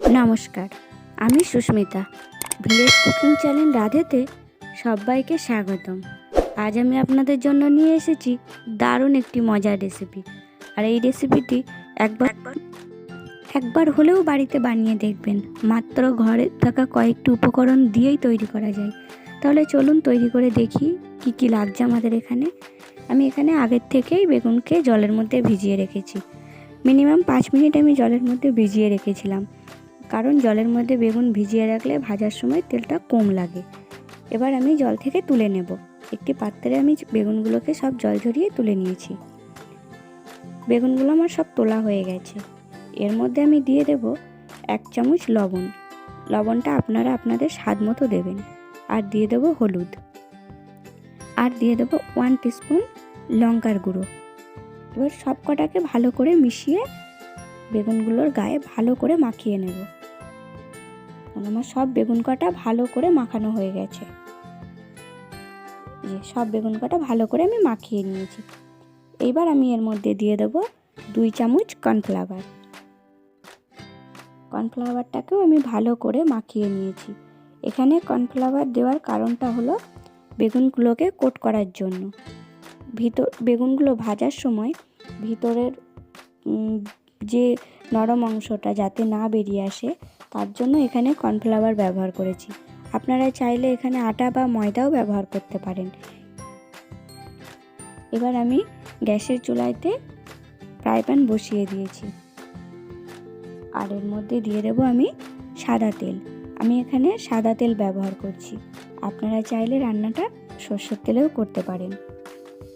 নমস্কার, আমি Susmita. Village cooking channel রাধেতে সবাইকে স্বাগতম। আজ আমি আপনাদের জন্য নিয়ে এসেছি দারুণ একটি মজার রেসিপি আর এই রেসিপিটি একবার একবার হলেও বাড়িতে বানিয়ে দেখবেন। মাত্র ঘরে থাকা কয়েকটি উপকরণ দিয়েই তৈরি করা যায়। তাহলে চলুন তৈরি করে দেখি কি কি লাগছে আমাদের এখানে। আমি এখানে আগের থেকেই বেগুনকে জলের মধ্যে ভিজিয়ে রেখেছি। মিনিমাম পাঁচ মিনিট আমি জলের মধ্যে ভিজিয়ে রেখেছিলাম। কারণ জলের মধ্যে বেগুন ভিজিয়ে রাখলে ভাজার সময় তেলটা কম লাগে। এবার আমি জল থেকে তুলে নেব। একটি পাত্রে আমি বেগুনগুলোকে সব জল ঝরিয়ে তুলে নিয়েছি। বেগুনগুলো আমার সব তোলা হয়ে গেছে। এর মধ্যে আমি দিয়ে দেব এক চামচ লবণ। লবণটা আপনারা আপনাদের স্বাদ মতো দেবেন। আর দিয়ে দেবো হলুদ। আর দিয়ে দেবো ওয়ান টিস্পুন লঙ্কার গুঁড়ো। এবার সব কটাকে ভালো করে মিশিয়ে বেগুনগুলোর গায়ে ভালো করে মাখিয়ে নেব। আমার সব বেগুন কটা ভালো করে মাখানো হয়ে গেছে। যে সব বেগুন কটা ভালো করে আমি মাখিয়ে নিয়েছি। এইবার আমি এর মধ্যে দিয়ে দেবো দুই চামচ কর্নফ্লাওয়ার। কর্নফ্লাওয়ারটাকেও আমি ভালো করে মাখিয়ে নিয়েছি। এখানে কর্নফ্লাওয়ার দেওয়ার কারণটা হলো বেগুনগুলোকে কোট করার জন্য। ভিতর, বেগুনগুলো ভাজার সময় ভিতরের যে নরম অংশটা যাতে না বেরিয়ে আসে তার জন্য এখানে কর্নফ্লাওয়ার ব্যবহার করেছি। আপনারা চাইলে এখানে আটা বা ময়দাও ব্যবহার করতে পারেন। এবার আমি গ্যাসের চুলাইতে ফ্রাই প্যান বসিয়ে দিয়েছি। আর এর মধ্যে দিয়ে দেবো আমি সাদা তেল। আমি এখানে সাদা তেল ব্যবহার করছি। আপনারা চাইলে রান্নাটা সর্ষের তেলেও করতে পারেন।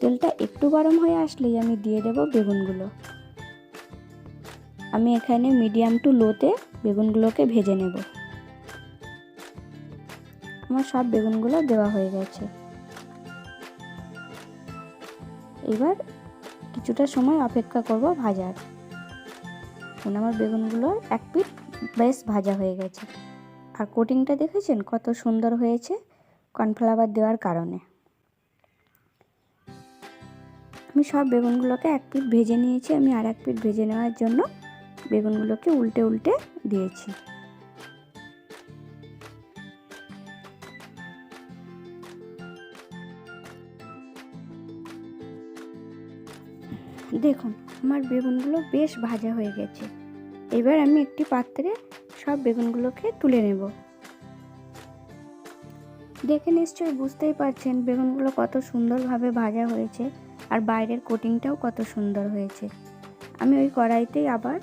তেলটা একটু গরম হয়ে আসলেই আমি দিয়ে দেব বেগুনগুলো। আমি এখানে মিডিয়াম টু লোতে বেগুনগুলোকে ভেজে নেব। আমার সব বেগুনগুলো দেওয়া হয়ে গেছে। এবার কিছুটা সময় অপেক্ষা করব ভাজার। এখন আমার বেগুনগুলো এক পিঠ বেশ ভাজা হয়ে গেছে। আর কোটিংটা দেখেছেন? কত সুন্দর হয়েছে কর্নফ্লাওয়ার দেওয়ার কারণে। আমি সব বেগুনগুলোকে এক পিঠ ভেজে নিয়েছি। আমি আর এক পিঠ ভেজে নেওয়ার জন্য বেগুনগুলোকে উল্টে উল্টে দিয়েছি। দেখুন, আমার বেগুনগুলো বেশ ভাজা হয়ে গেছে। এবার আমি একটি পাত্রে সব বেগুনগুলোকে তুলে নেব। দেখে নিশ্চয়ই বুঝতেই পারছেন বেগুনগুলো কত সুন্দরভাবে ভাজা হয়েছে আর বাইরের কোটিংটাও কত সুন্দর হয়েছে। আমি ওই কড়াইতেই আবার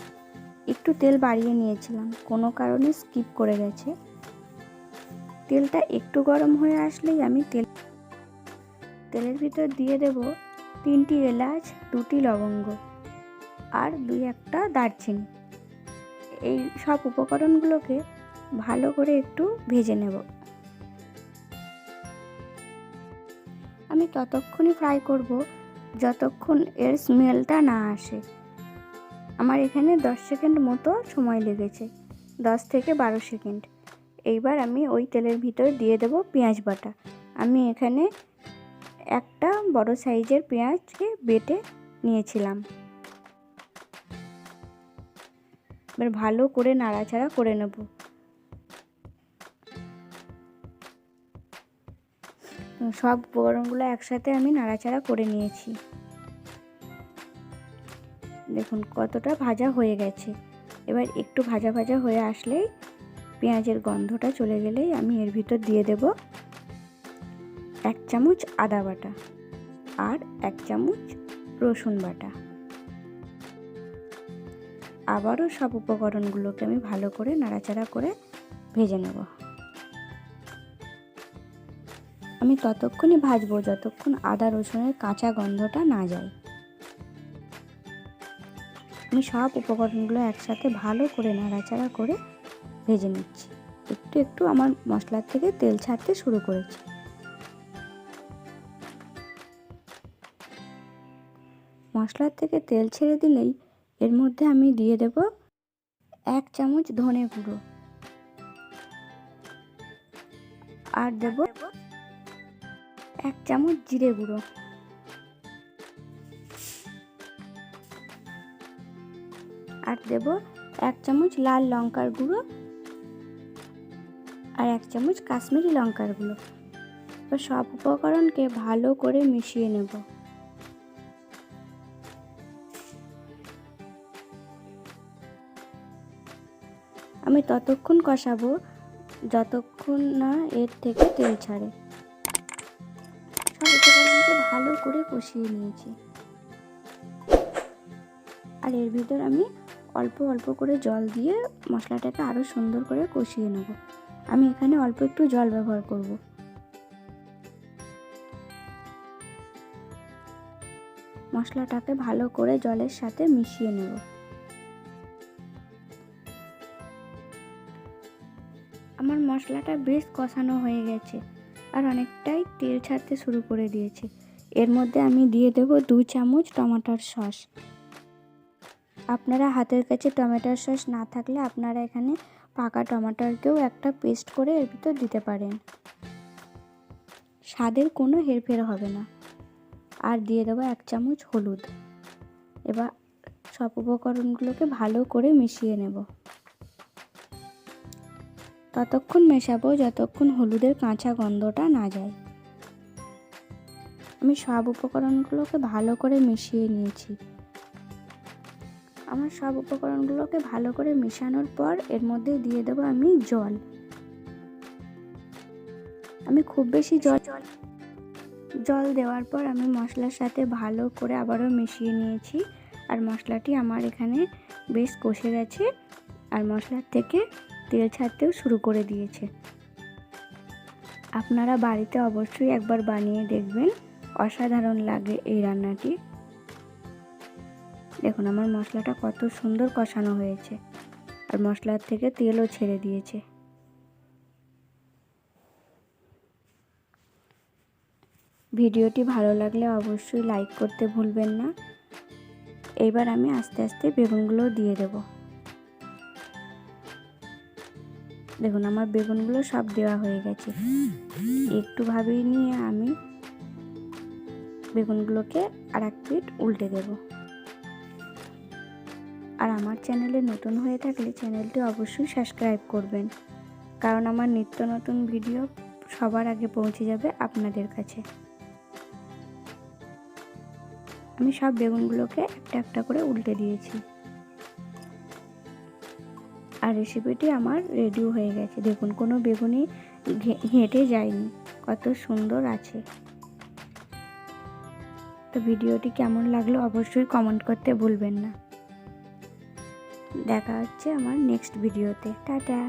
একটু তেল বাড়িয়ে নিয়েছিলাম। কোনো কারণে স্কিপ করে গেছে। তেলটা একটু গরম হয়ে আসলেই আমি তেল তেলের ভিতর দিয়ে দেব তিনটি এলাচ, দুটি লবঙ্গ আর দুই একটা দারচিনি। এই সব উপকরণগুলোকে ভালো করে একটু ভেজে নেব। আমি ততক্ষণই ফ্রাই করব, যতক্ষণ এর স্মেলটা না আসে। আমার এখানে দশ সেকেন্ড মতো সময় লেগেছে, দশ থেকে বারো সেকেন্ড। এইবার আমি ওই তেলের ভিতর দিয়ে দেব পেঁয়াজ বাটা। আমি এখানে একটা বড় সাইজের পেঁয়াজকে বেটে নিয়েছিলাম। এবার ভালো করে নাড়াচাড়া করে নেব। সব উপকরণগুলো একসাথে আমি নাড়াচাড়া করে নিয়েছি। দেখুন কতটা ভাজা হয়ে গেছে। এবার একটু ভাজা ভাজা হয়ে আসলেই পেঁয়াজের গন্ধটা চলে গেলেই আমি এর ভিতর দিয়ে দেব এক চামচ আদা বাটা আর এক চামচ রসুন বাটা। আবারও সব উপকরণগুলোকে আমি ভালো করে নাড়াচাড়া করে ভেজে নেব। আমি ততক্ষণই ভাজবো যতক্ষণ আদা রসুনের কাঁচা গন্ধটা না যায়। আমি সব উপকরণগুলো একসাথে ভালো করে নাড়াচাড়া করে ভেজে নিচ্ছি। একটু একটু আমার মশলার থেকে তেল ছাড়তে শুরু করেছে। মশলার থেকে তেল ছেড়ে দিলেই এর মধ্যে আমি দিয়ে দেব এক চামচ ধনে গুঁড়ো। আর দেব এক চামচ জিরে গুঁড়ো। দেব এক চামচ লাল লঙ্কার গুঁড়ো আর এক চামচ কাশ্মীরি লঙ্কার গুঁড়ো। এবার সব উপকরণকে ভালো করে মিশিয়ে নেব। আমি ততক্ষণ কষাবো, যতক্ষণ না এর থেকে তেল ছাড়ে। সব উপকরণকে ভালো করে কষিয়ে নিয়েছি। আর এর ভিতর আমি অল্প অল্প করে জল দিয়ে মশলাটাকে আরও সুন্দর করে কষিয়ে নেব। আমি এখানে অল্প একটু জল ব্যবহার করব। মশলাটাকে ভালো করে জলের সাথে মিশিয়ে নেব। আমার মশলাটা বেশ কষানো হয়ে গেছে আর অনেকটাই তেল ছাড়তে শুরু করে দিয়েছে। এর মধ্যে আমি দিয়ে দেব দু চামচ টমেটোর সস। আপনারা হাতের কাছে টমেটোর সস না থাকলে আপনারা এখানে পাকা টমেটোরকেও একটা পেস্ট করে এর ভিতর দিতে পারেন। স্বাদের কোনো হেরফের হবে না। আর দিয়ে দেবো এক চামচ হলুদ। এবার সব উপকরণগুলোকে ভালো করে মিশিয়ে নেব। ততক্ষণ মেশাবো যতক্ষণ হলুদের কাঁচা গন্ধটা না যায়। আমি সব উপকরণগুলোকে ভালো করে মিশিয়ে নিয়েছি। আমার সব উপকরণগুলোকে ভালো করে মেশানোর পর এর মধ্যে দিয়ে দেবো আমি জল। আমি খুব বেশি জল জল দেওয়ার পর আমি মশলার সাথে ভালো করে আবারও মিশিয়ে নিয়েছি। আর মশলাটি আমার এখানে বেশ কষে গেছে আর মশলার থেকে তেল ছাড়তেও শুরু করে দিয়েছে। আপনারা বাড়িতে অবশ্যই একবার বানিয়ে দেখবেন। অসাধারণ লাগে এই রান্নাটি। দেখুন আমার মশলাটা কত সুন্দর কষানো হয়েছে। আর মশলার থেকে তেলও ছেড়ে দিয়েছে। ভিডিওটি ভালো লাগলে অবশ্যই লাইক করতে ভুলবেন না। এবার আমি আস্তে আস্তে বেগুনগুলো দিয়ে দেব। দেখুন আমার বেগুনগুলো সব দেওয়া হয়ে গেছে। একটু ভাবেই নিয়ে আমি বেগুনগুলোকে আর এক উল্টে দেব। আর আমার চ্যানেলে নতুন হয়ে থাকলে চ্যানেলটি অবশ্যই সাবস্ক্রাইব করবেন। কারণ আমার নিত্য নতুন ভিডিও সবার আগে পৌঁছে যাবে আপনাদের কাছে। আমি সব বেগুনগুলোকে একটা একটা করে উল্টে দিয়েছি। আর রেসিপিটি আমার রেডিও হয়ে গেছে। দেখুন, কোনো বেগুনই হেঁটে যায়নি। কত সুন্দর আছে। তো ভিডিওটি কেমন লাগল অবশ্যই কমেন্ট করতে ভুলবেন না। দেখা হচ্ছে আমার নেক্সট ভিডিওতে টাটা।